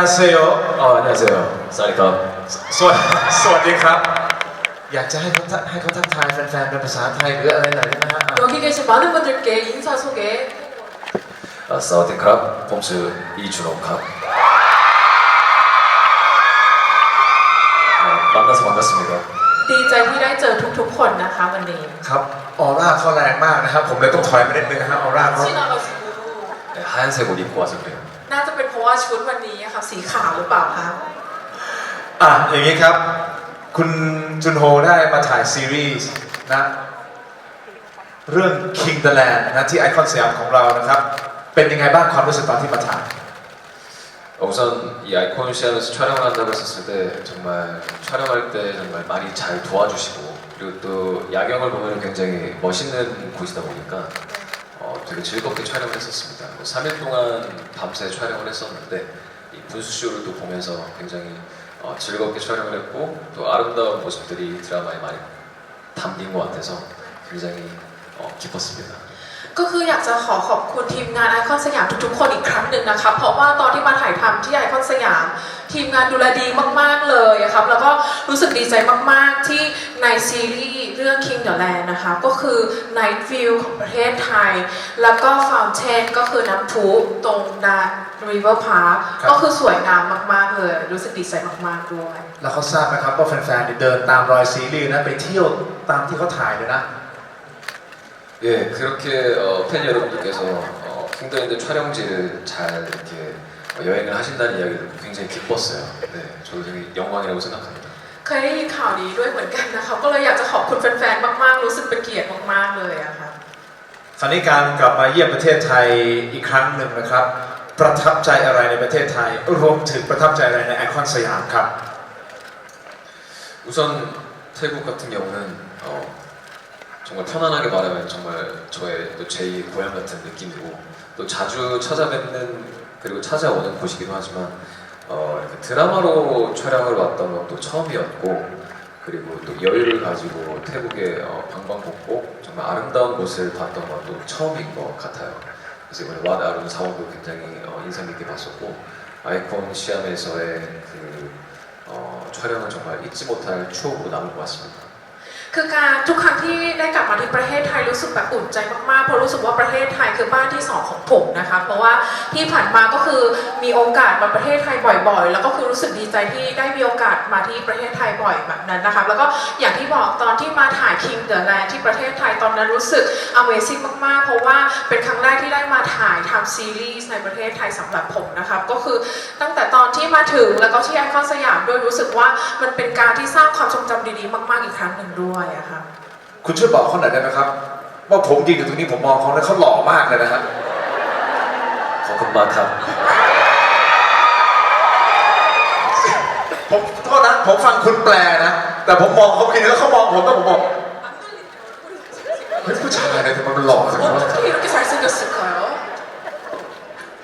อันยาเซโย 어, 안녕하세요. 사리카. สวัสสวัสดีครับ อยากจะให้เขาทักให้เขาทักทายแฟนๆเป็นภาษาไทยหรืออะไรหน่อยได้ไหมฮะอ่ะ 여기 계신 많은 분들께 인사 소개 아, 사우디캅, 봄스 이준호캅. 어, 만나서 반갑습니다. ดีใจที่ได้เจอทุกๆ คนนะคะวันนี้ ครับออร่าเขาแรงมากนะครับ ผมเลยต้องถอยมานิดนึงนะฮะออร่าเขา ที่นเราสิ 네, 하얀색 옷 입고 와서 그래요. น่าจะเป็นเพ ราะว่าชุดวันนี้อะค่ะสีขาวหรือเปล่าคะ อ่ะอย่างนี้ครับ คุณจุนโฮได้มาถ่ายซีรีส์นะเรื่อง King the Land นะที่ไอคอนสยามของเรานะครับ เป็นยังไงบ้างความรู้สึกตอนที่มาถ่าย 어, 우선 이 아이콘 시암에서 촬영을 한다고 했었을 때 정말 촬영할 때 정말 많이 잘 도와주시고 그리고 또 야경을 보면 굉장히 멋있는 곳이다 보니까 어, 되게 즐겁게 촬영을 했었습니다. 3일 동안 밤새 촬영을 했었는데 이 분수쇼를 또 보면서 굉장히 어, 즐겁게 촬영을 했고 또 아름다운 모습들이 드라마에 많이 담긴 것 같아서 굉장히 어, 기뻤습니다. ก็คืออยากจะขอขอบคุณทีมงานไอคอนสยามทุกๆคนอีกครั้งหนึ่งนะคะเพราะว่าตอนที่มาถ่ายทำที่ไอคอนสยาม ทีมงานดูแลดีมาก ๆเลยอะครับแล้วก็รู้สึกดีใจมากๆที่ในซีรีส์เรื่อง King the Land นะคะก็คือ Night View ของประเทศไทย แล้วก็ Fountain ก็คือน้ำพุตรงดาน River Park ครับก็คือสวยงามมาก ๆ เลย รู้สึกดีใจมาก ๆ ด้วย แล้วเขาทราบนะครับว่าแฟนๆเนี่ยเดินตามรอยซีรีส์นะไปเที่ยวตามที่เขาถ่ายเลยนะ 예, 그렇게 어, 팬 여러분들께서 어, 킹더인드 촬영지를 잘 이렇게 어, 여행을 하신다는 이야기를 듣고 굉장히 기뻤어요. 네, 저도 되게 영광이라고 생각합니다. เคยได้ยินข่าวนี้ด้วยเหมือนกันนะคะ ก็เลยอยากจะขอบคุณแฟนๆ มากๆ รู้สึกเป็นเกียรติมากๆ เลยอะค่ะ คราวนี้การกลับมาเยี่ยมประเทศไทยอีกครั้งหนึ่งนะครับ ประทับใจอะไรในประเทศไทย รวมถึงประทับใจอะไรในไอคอนสยามครับ 우선 태국 같은 경우는 어, 정말 편안하게 말하면 정말 저의 또 제2 고향 같은 느낌이고 또 자주 찾아뵙는 그리고 찾아오는 곳이기도 하지만 어, 드라마로 촬영을 왔던 것도 처음이었고 그리고 또 여유를 가지고 태국의 어, 방방곡곡 정말 아름다운 곳을 봤던 것도 처음인 것 같아요. 그래서 이번에 왓 아룬 사원도 굉장히 어, 인상 깊게 봤었고 아이콘 시암에서의 그 어, 촬영은 정말 잊지 못할 추억으로 남을 것 같습니다. คือการทุกครั้งที่ได้กลับมาที่ประเทศไทยรู้สึกแบบอุ่นใจมากๆเพราะรู้สึกว่าประเทศไทยคือบ้านที่สองของผมนะคะ เพราะว่าที่ผ่านมาก็คือมีโอกาสมาประเทศไทยบ่อยๆ แล้วก็คือรู้สึกดีใจที่ได้มีโอกาสมาที่ประเทศไทยบ่อยแบบนั้นนะคะ แล้วก็อย่างที่บอกตอนที่มาถ่าย King the Land ที่ประเทศไทยตอนนั้นรู้สึก Amazing มากๆ เพราะว่าเป็นครั้งแรกที่ได้มาถ่ายทำซีรีส์ในประเทศไทยสำหรับผมนะคะก็คือตั้งแต่ตอนที่มาถึงแล้วก็ที่ไอคอนสยามด้วยรู้สึกว่ามันเป็นการที่สร้างความทรงจำดีๆ มาก ๆอีกครั้งหนึ่งด้วอะค่ะ คุณช่วยบอกเขาหน่อยได้ไหมครับ ว่าผมยืนอยู่ตรงนี้ผมมองเขาแล้วเขาหล่อมากเลยนะฮะ 거금마카 ผมโทษนะผมฟังคุณแปลนะ แต่ผมมองเขาเองแล้วเขามองผมแล้วผมบอกเฮ้ยผู้ชายเนี่ยทำไมมันหล่อจังวะ 어떻게 이렇게 잘생겼을까요?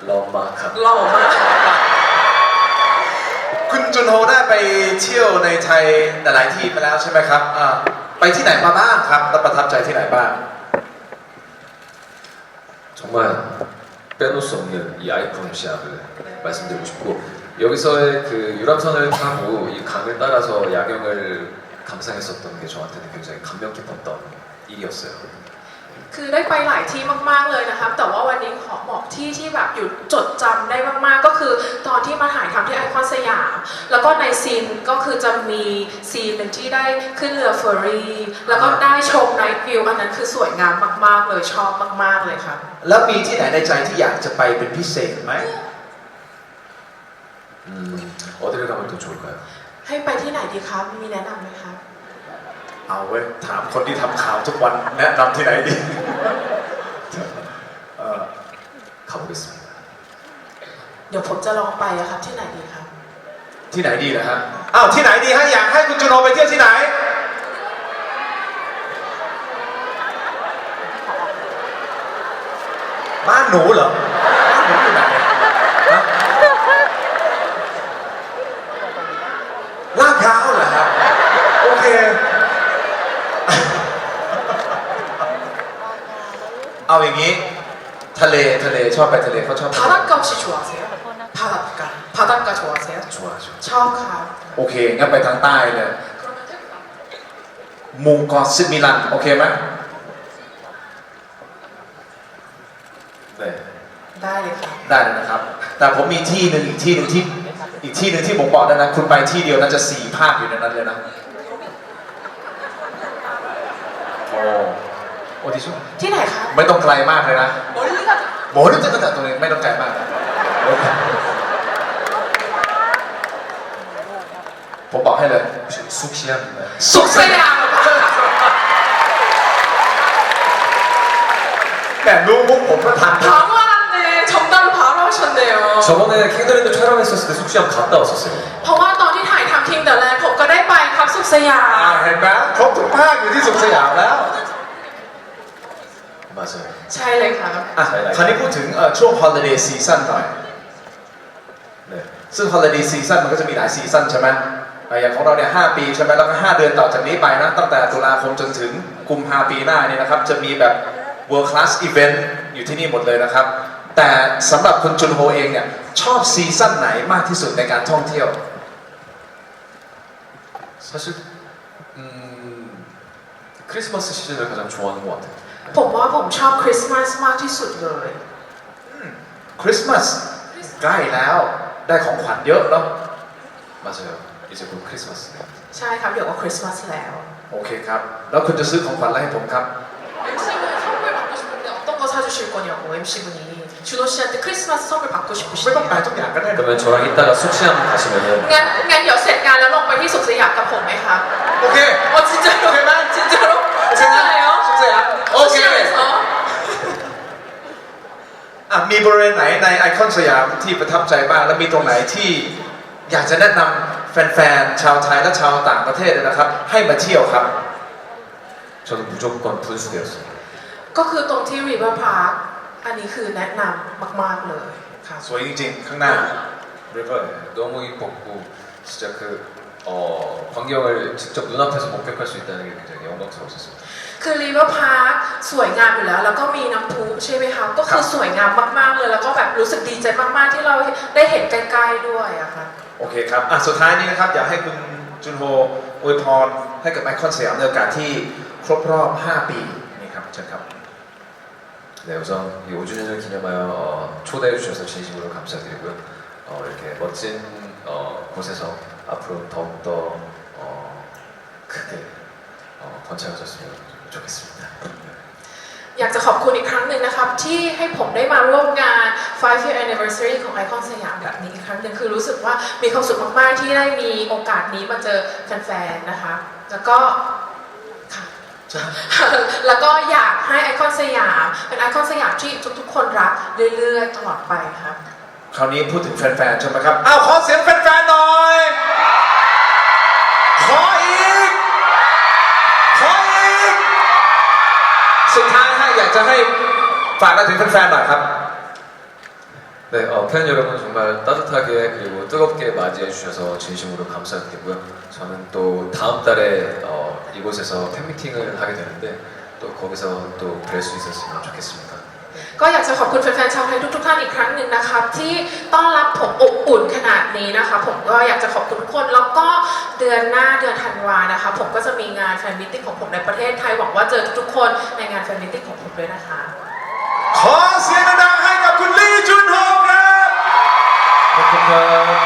러마카 หล่อมาก คุณจุนโฮได้ไปเที่ยวในไทยหลายๆที่มาแล้วใช่ไหมครับอ่า ไปที่ไหนมาบ้างครับแล้วประทับใจที่ไหนบ้าง 정말 빼놓을 수 없는 이 아이콘 시합을 말씀드리고 싶고 여기서의 그 유람선을 타고 이 강을 따라서 야경을 감상했었던 게 저한테는 굉장히 감명 깊었던 일이었어요. คือได้ไปหลายที่มากๆเลยนะครับ แต่ว่าวันนี้ขอบอกที่ที่แบบอยู่จดจำได้มากๆ ก็คือตอนที่มาถ่ายทำที่ไอคอนสยาม แล้วก็ในซีนก็คือจะมีซีนหนึ่งที่ได้ขึ้นเรือเฟอร์รี่ แล้วก็ได้ชมไนท์วิวอันนั้นคือสวยงามมากๆ เลยชอบมากๆเลยครับ แล้วมีที่ไหนในใจที่อยากจะไปเป็นพิเศษไหม 음, 어디를 가면 더 좋을까요? ให้ไปที่ไหนดีครับ มีแนะนำไหมครับ เอาไว้ถามคนที่ทำข่าวทุกวันแนะนำที่ไหนดีเขอบคุณเดี๋ยวผมจะลองไปอะครับที่ไหนดีครับ ที่ไหนดีนะฮะอ้าวที่ไหนดีฮะอยากให้คุณจุนโอไปเที่ยวที่ไหนบ้านหนูเหรอ ทะเลทะเลชอบไปทะเลเขาชอบไป 바닷가 혹시 좋아하세요? 바닷가 바닷가 좋아하죠. ชอบค่ะ โอเค งั้นไปทางใต้เลย มุงกอซิมิลัน โอเคไหม 네. ได้เลยค่ะ ได้เลยนะครับ แต่ผมมีที่หนึ่งอีกที่หนึ่งที่อีกที่หนึ่งที่ผมบอกได้นะ คุณไปที่เดียวน่าจะสี่ภาคอยู่ในนั้นเลยนะ โอ้โอ้ที่สุด ที่ไหนคะ ไม่ต้องไกลมากเลยนะ โอ้ 리 ยค่ะ โบนึกจะกระตัดตรงนี้ไม่ต้องไกลมากนะผมบอกให้เลย 혹시 쑥시암인가요? สุขสยาม แต่รู้มุกผมก็ทัน 바로 알았네 정답을 바로 하셨네요 저번에 킹더랜드 촬영했었을 때 쑥시암 갔다 왔었어요. เพราะว่าตอนที่ถ่ายทำ King the Land ผมก็ได้ไปครับสุขสยา อ่าม เห็นไหมครบทุกภาคอยู่ที่สุขสยามแล้ว 맞아요. ใช่เลยค่ะ อ่ะคราวนี้พูดถึงเอ่อช่วง holiday season หน่อย 네. ซึ่ง holiday season มันก็จะมีหลายซีซันใช่ไหมอ่ะอย่างของเราเนี่ย5ปีใช่ไหมแล้วก็ 5 เดือนต่อจากนี้ไปนะ ตั้งแต่ตุลาคมจนถึงกุมภาปีหน้าเนี่ยนะครับ จะมีแบบ world class event อยู่ที่นี่หมดเลยนะครับ แต่สำหรับคุณจุนโฮเองเนี่ย ชอบซีซั่นไหนมากที่สุดในการท่องเที่ยว 사실 음, 크리스마스 시즌을 가장 좋아하는 것 같아요. ผมว่าผมชอบคริสต์มาสมากที่สุดเลย คริสต์มาสใกล้แล้วได้ของขวัญเยอะเนาะ 맞아요. 이제 곧 크리스마스네요. ใช่ครับเดี๋ยวก็คริสต์มาสแล้ว โอเคครับ แล้วคุณจะซื้อของขวัญอะไรให้ผมครับ MC분 선물 받고 싶은데 어떤 거 사주실 거냐고 MC분이 준호 씨한테 크리스마스 선물 받고 ไม่ต้อง 싶으시대요 แปลทุกอย่างก็ได้นะ 그러면 저랑 이따가 쑥시암 가시면은 งั้นงั้นเดี๋ยวเสร็จงานแล้วลงไปที่สุขสยามกับผมไหมคะ โอเค 어 진짜로 진짜로 진짜예요? สุ 짜 มีบริเวณไหนในไอคอนสยามที่ประทับใจบ้าง และมีตรงไหนที่อยากจะแนะนำแฟนๆ ชาวไทยและชาวต่างประเทศนะครับ ให้มาเที่ยวครับ 저는 무조건 분수대였어요. ก็คือตรงที่ River Park อันนี้คือแนะนำมาก ๆ เลยค่ะ สวยจริงๆ ข้างหน้า river 너무 이뻤고 진짜 그 어, 광경을 직접 눈앞에서 목격할 수 있다는 게 굉장히 영광스러웠었어요. คือ River Park สวยงามอยู่แล้ว แล้วก็มีน้ำพุใช่ไหมคะก็คือสวยงามมาก ๆ เลย แล้วก็แบบรู้สึกดีใจมาก ๆ ที่เราได้เห็นใกล้ ๆ ด้วยอะค่ะ โอเคครับ อ่ะ สุดท้ายนี้นะครับ อยากให้คุณจุนโฮอวยพรให้กับไอคอนสยามในโอกาสที่ครบรอบ 5 ปีนี่ครับเชิญครับ 네, 우선 이 5주년을 기념하여 어, 초대해 주셔서 진심으로 감사드리고요. 어, 이렇게 멋진 어, 곳에서 앞으로 더욱더 어, 크게 어, 번창하셨으면 좋겠습니다. อยากจะขอบคุณอีกครั้งหนึ่งนะครับ ที่ให้ผมได้มาร่วมงาน 5 year anniversary ของไอคอนสยามแบบนี้อีกครั้งหนึ่งคือรู้สึกว่ามีความสุขมาก ๆ ที่ได้มีโอกาสนี้มาเจอแฟน ๆ นะคะ แล้วก็ค่ะ แล้วก็อยากให้ไอคอนสยาม เป็นไอคอนสยามที่ทุก ๆ คนรักเรื่อย ๆ ตลอดไปครับ คราวนี้พูดถึงแฟนๆ ใช่ไหมครับ อ้าว ขอเสียงแฟ ายให้อยากจะให้ฝากอะไรถึงแฟนๆ หน่อยครับ 네, 어, 팬 여러분 정말 따뜻하게 그리고 뜨겁게 맞이해 주셔서 진심으로 감사드리고요. 저는 또 다음 달에 어, 이곳에서 팬미팅을 하게 되는데 또 거기서 또 뵐 수 있었으면 좋겠습니다. ก็อยากจะขอบคุณแฟนๆ ชาวไทยทุกๆ ท่านอีกครั้งหนึ่งนะครับ ที่ต้อนรับผมอบอุ่นข นี้นะคะ ผมก็อยากจะขอบคุณทุกคน แล้วก็เดือนหน้าเดือนธันวานะคะ ผมก็จะมีงานแฟนมิทติ้งของผมในประเทศไทยหวังว่าเจอทุกๆคนในงานแฟนมิทติ้งของผมด้วยนะคะ ขอเสียงดังให้กับคุณลี่จุนโฮครับขอบคุณครับ